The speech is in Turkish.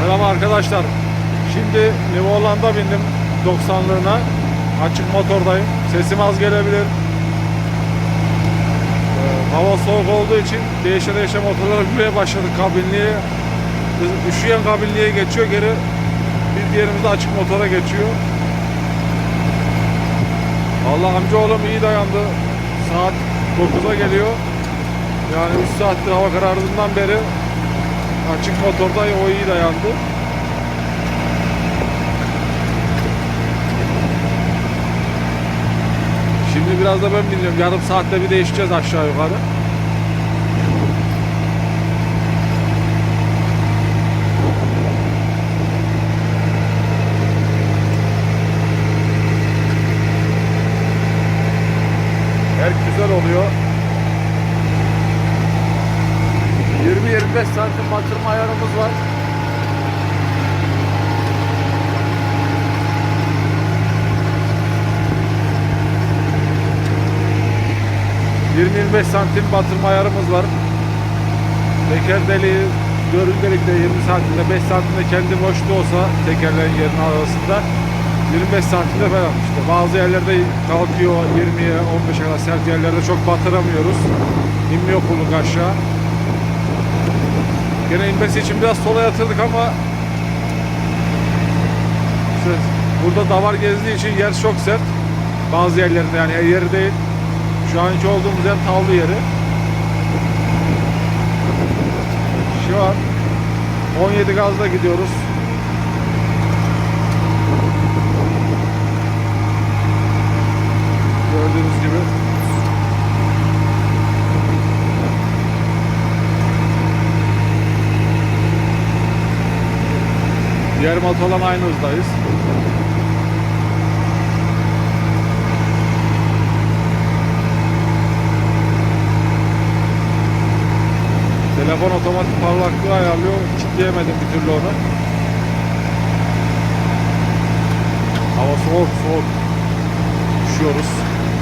Merhaba arkadaşlar. Şimdi New Holland'a bindim 90'lığına. Açık motordayım. Sesim az gelebilir. Ee, hava soğuk olduğu için değişe değişe motorlara binmeye başladık kabinliğe. Üşüyen kabinliğe geçiyor geri bir diğerimiz de açık motora geçiyor. Allah amcaoğlum iyi dayandı. Saat 9'a geliyor. Yani 3 saattir hava karardığından beri açık motorda o iyi dayandı. Şimdi biraz da ben biniyorum. Yarım saatte bir değişeceğiz aşağı yukarı. Her güzel oluyor. 20-25 santim batırma ayarımız var. ...20-25 santim batırma ayarımız var. Teker deliği görün delikte 20 santimde 5 santimde kendi boşluğu olsa tekerlerin yerinin arasında 25 santimde falan işte. Bazı yerlerde kalkıyor 20'ye 15'e kadar sert yerlerde çok batıramıyoruz. İnmiyor kuluk aşağı. Gene inmesi için biraz sola yatırdık ama işte burada davar gezdiği için yer çok sert. Bazı yerlerinde yani her yeri değil. Şu anki olduğumuz yer tavlı yeri. Şu an 17 gazla gidiyoruz. Gördüğünüz gibi. Yarım olan aynı hızdayız. Telefon otomatik parlaklığı ayarlıyor. Kitleyemedim bir türlü onu. Hava soğuk soğuk. Üşüyoruz.